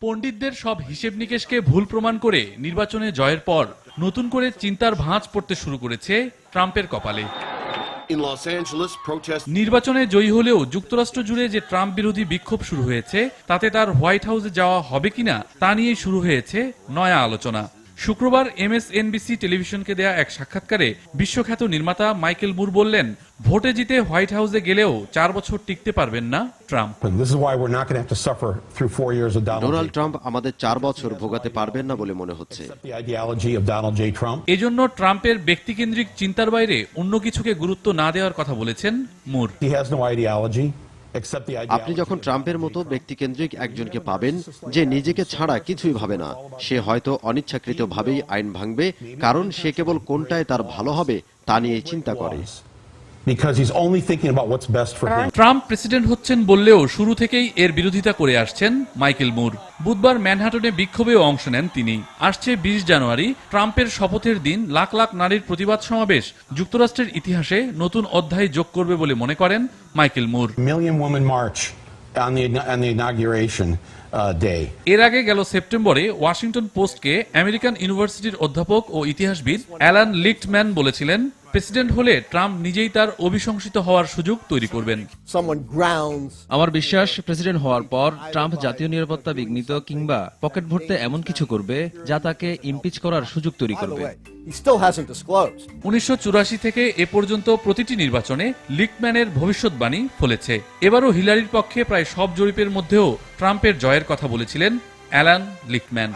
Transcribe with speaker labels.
Speaker 1: পণ্ডিতদের সব হিসেব নিকেশকে ভুল প্রমাণ করে নির্বাচনে জয়ের পর নতুন করে চিন্তার ভাঁজ পড়তে শুরু করেছে ট্রাম্পের কপালে। নির্বাচনে জয়ী হলেও যুক্তরাষ্ট্র জুড়ে যে ট্রাম্প বিরোধী বিক্ষোভ শুরু হয়েছে তাতে তার হোয়াইট হাউসে যাওয়া হবে কিনা তা নিয়ে শুরু হয়েছে নয়া আলোচনা। শুক্রবার এমএসএনবিসি টেলিভিশনকে দেয়া এক সাক্ষাৎকারে বিশ্বখ্যাত নির্মাতা মাইকেল মুর বললেন ভোটে জিতে হোয়াইট হাউসে গেলেও চার বছর টিকতে পারবেন না ট্রাম্প।
Speaker 2: ডোনাল্ড ট্রাম্প আমাদের চার বছর ভোগাতে পারবেন না বলে মনে হচ্ছে.
Speaker 1: এজন্য ট্রাম্পের ব্যক্তিকেন্দ্রিক চিন্তার বাইরে অন্য কিছুকে গুরুত্ব না দেওয়ার কথা বলেছেন মুর।
Speaker 2: আপনি যখন ট্রাম্পের মতো ব্যক্তিকেন্দ্রিক একজনকে পাবেন যে নিজেকে ছাড়া কিছুই ভাবে না সে হয়তো অনিচ্ছাকৃতভাবেই আইন ভাঙবে কারণ সে কেবল কোনটায় তার ভালো হবে তা নিয়ে চিন্তা করে।
Speaker 1: ট্রাম্প প্রেসিডেন্ট হচ্ছেন বললেও শুরু থেকেই এর বিরোধিতা করে আসছেন মাইকেল মুর। বুধবার ম্যানহাটনে বিক্ষোভেও অংশ নেন তিনি। আসছে বিশ জানুয়ারি ট্রাম্পের শপথের দিন লাখ লাখ নারীর প্রতিবাদ সমাবেশ। যুক্তরাষ্ট্রের ইতিহাসে নতুন অধ্যায় যোগ করবে বলে মনে করেন Michael Moore.
Speaker 3: Million woman march on the, on the inauguration uh,
Speaker 1: এর আগে গেল সেপ্টেম্বরে ওয়াশিংটন পোস্টকে আমেরিকান ইউনিভার্সিটির অধ্যাপক ও ইতিহাসবিদ অ্যালান লিক্টম্যান বলেছিলেন প্রেসিডেন্ট হলে ট্রাম্প নিজেই তার অভিশংসিত হওয়ার সুযোগ তৈরি করবেন।
Speaker 4: আমার বিশ্বাস প্রেসিডেন্ট হওয়ার পর ট্রাম্প জাতীয় নিরাপত্তা বিঘ্নিত কিংবা পকেট ভরতে এমন কিছু করবে যা তাকে ইমপিচ করার সুযোগ তৈরি করবে।
Speaker 1: উনিশশো থেকে এ পর্যন্ত প্রতিটি নির্বাচনে লিকম্যানের ভবিষ্যৎবাণী ফলেছে। এবারও হিলারির পক্ষে প্রায় সব জরিপের মধ্যেও ট্রাম্পের জয়ের কথা বলেছিলেন অ্যালান লিকম্যান